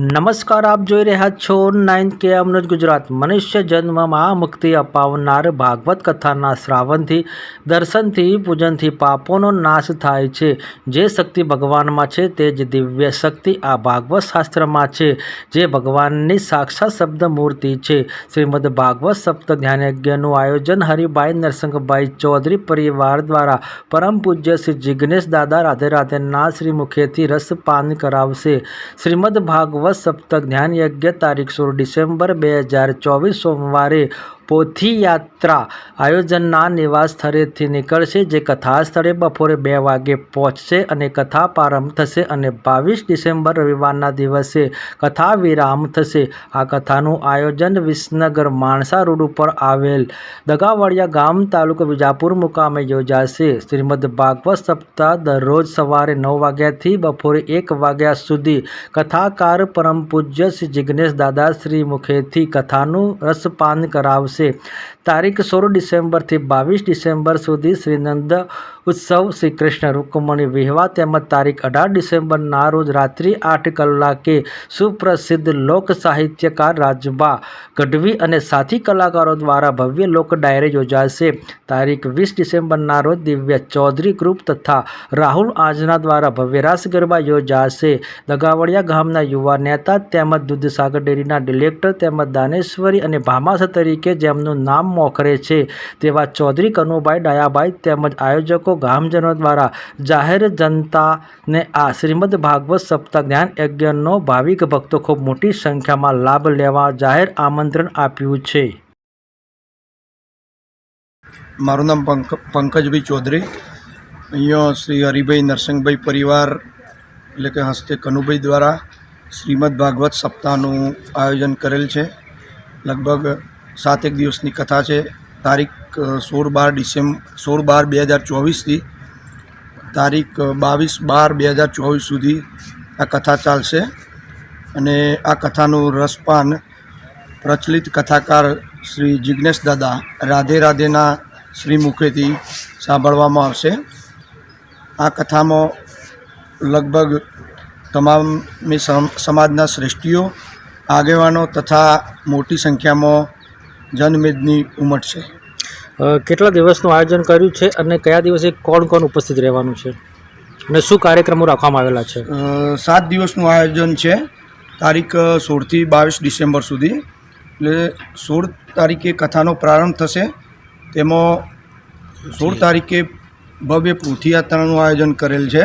નમસ્કાર, આપ જોઈ રહ્યા છો નાઇન્થ કે અમનોજ ગુજરાત. મનુષ્ય જન્મમાં મુક્તિ અપાવનાર ભાગવત કથાના શ્રાવણથી, દર્શનથી, પૂજનથી પાપોનો નાશ થાય છે. જે શક્તિ ભગવાનમાં છે તે જ દિવ્ય શક્તિ આ ભાગવત શાસ્ત્રમાં છે, જે ભગવાનની સાક્ષાત શબ્દ મૂર્તિ છે. શ્રીમદ ભાગવત સપ્ત ધ્યાન આયોજન હરિભાઈ નરસિંહભાઈ ચૌધરી પરિવાર દ્વારા પરમ પૂજ્ય શ્રી જિગ્નેશ દાદા રાધે રાધેના શ્રી મુખેથી રસપાન કરાવશે. શ્રીમદ ભાગવત સપ્તક ધ્યાન યજ્ઞ તારીખ સોળ ડિસેમ્બર બે હજાર ચોવીસ સોમવારે પોથી યાત્રા આયોજનના નિવાસ સ્થળેથી નીકળશે જે કથા સ્થળે બપોરે બે વાગે પહોંચશે અને કથા પ્રારંભ થશે અને બાવીસ ડિસેમ્બર રવિવારના દિવસે કથા વિરામ થશે. આ કથાનું આયોજન વિસનગર માણસા રોડ ઉપર આવેલ દગાવડિયા ગામ તાલુકો વિજાપુર મુકામે યોજાશે. શ્રીમદ ભાગવત સપ્તાહ દરરોજ સવારે નવ વાગ્યાથી બપોરે એક વાગ્યા સુધી કથાકાર પરમ પૂજ્ય શ્રી જિગ્નેશ દાદા શ્રી મુખેથી કથાનું રસપાન કરાવશે. તારીખ સોળ ડિસેમ્બરથી બાવીસ ડિસેમ્બર સુધી શ્રીનંદ ઉત્સવ શ્રી કૃષ્ણ રૂકમણી વિહવા તેમજ તારીખ અઢાર ડિસેમ્બરના રોજ રાત્રિ આઠ કલાકે સુપ્રસિદ્ધ લોક સાહિત્યકાર રાજબા ગઢવી અને સાથી કલાકારો દ્વારા ભવ્ય લોક ડાયરી યોજાશે. તારીખ વીસ ડિસેમ્બરના રોજ દિવ્ય ચૌધરી ગ્રુપ તથા રાહુલ આજના દ્વારા ભવ્ય રાસ ગરબા યોજાશે. દગાવડિયા ગામના યુવા નેતા તેમજ દૂધસાગર ડેરીના ડિરેક્ટર તેમજ દાનેશ્વરી અને ભામાસ તરીકે જેમનું નામ મોખરે છે તેવા ચૌધરી કનુભાઈ ડાયાભાઈ તેમજ આયોજકો ગામજનો દ્વારા જાહેર જનતાને આ શ્રીમદ ભાગવત સપ્તાહ જ્ઞાન યજ્ઞનો ભાવિક ભક્તો ખૂબ મોટી સંખ્યામાં લાભ લેવા જાહેર આમંત્રણ આપ્યું છે. મારું નામ પંક, પંકજભાઈ ચૌધરી. અહીંયા શ્રી હરિભાઈ નરસિંહભાઈ પરિવાર, એટલે કે હસ્તે કનુભાઈ દ્વારા શ્રીમદ ભાગવત સપ્તાહનું આયોજન કરેલ છે. લગભગ સાત એક દિવસની કથા છે. તારીખ સોળ બાર ડિસેમ્બર સોળ બાર બે હજાર ચોવીસથી તારીખ બાવીસ બાર બે હજાર ચોવીસ સુધી આ કથા ચાલશે. અને આ કથાનું રસપાન પ્રચલિત કથાકાર શ્રી જિજ્ઞેશ દાદા રાધે રાધેના શ્રી મુખેથી સાંભળવામાં આવશે. આ કથામાં લગભગ તમામ સમાજના શ્રેષ્ઠીઓ, આગેવાનો તથા મોટી સંખ્યામાં જનમેદની ઉમટ છે. કેટલા દિવસનું આયોજન કર્યું છે અને કયા દિવસે કોણ કોણ ઉપસ્થિત રહેવાનું છે? અને શું કાર્યક્રમો રાખવામાં આવેલા છે? સાત દિવસનું આયોજન છે. તારીખ સોળથી બાવીસ ડિસેમ્બર સુધી. એટલે સોળ તારીખે કથાનો પ્રારંભ થશે. તેમાં સોળ તારીખે ભવ્ય પૃથ્વીયાત્રાનું આયોજન કરેલ છે.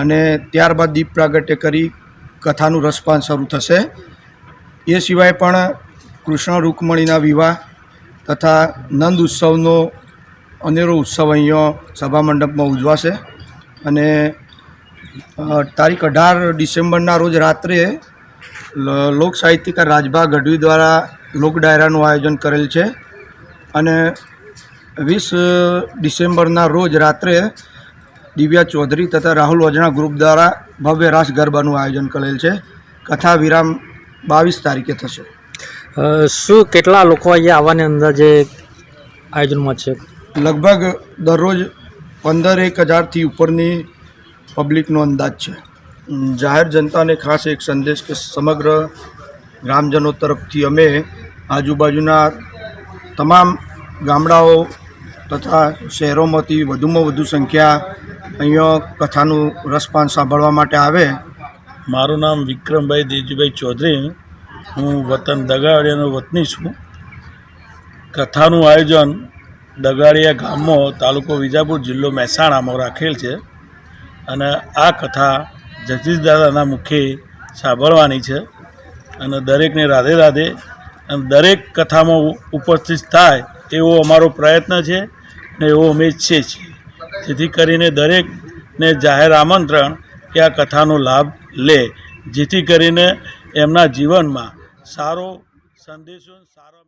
અને ત્યારબાદ દીપ પ્રાગટ્ય કરી કથાનું રસપાન શરૂ થશે. એ સિવાય પણ કૃષ્ણ રૂકમણીના વિવાહ તથા નંદ ઉત્સવનો અનેરો ઉત્સવ અહીંયા સભા મંડપમાં ઉજવાશે. અને તારીખ અઢાર ડિસેમ્બરના રોજ રાત્રે લોક સાહિત્યકાર રાજભા ગઢવી દ્વારા લોક ડાયરાનું આયોજન કરેલ છે. અને વીસ ડિસેમ્બરના રોજ રાત્રે દિવ્યા ચૌધરી તથા રાહુલ વજણા ગ્રુપ દ્વારા ભવ્ય રાસ ગરબાનું આયોજન કરેલ છે. કથા વિરામ બાવીસ તારીખે થશે. શું કેટલા લોકો અહીંયા આવવાની અંદાજે આયોજનમાં છે? લગભગ દરરોજ પંદર એક હજારથી ઉપરની પબ્લિકનો અંદાજ છે. જાહેર જનતાને ખાસ એક સંદેશ કે સમગ્ર ગ્રામજનો તરફથી અમે આજુબાજુના તમામ ગામડાઓ તથા શહેરોમાંથી વધુમાં વધુ સંખ્યા અહીંયા કથાનું રસપાન સાંભળવા માટે આવે. મારું નામ વિક્રમભાઈ દેજીભાઈ ચૌધરી. હું વતન દગાડિયાનો વતની છું. કથાનું આયોજન દગાડિયા ગામમાં તાલુકો વિજાપુર જિલ્લો મહેસાણામાં રાખેલ છે અને આ કથા જગદીશદાદાના મુખે સાંભળવાની છે અને દરેકને રાધે રાધે અને દરેક કથામાં ઉપસ્થિત થાય એવો અમારો પ્રયત્ન છે અને એવો અમે ઈચ્છીએ છીએ. જેથી કરીને દરેકને જાહેર આમંત્રણ કે આ કથાનો લાભ લે. જેથી કરીને એમના જીવનમાં સારો સંદેશો સારો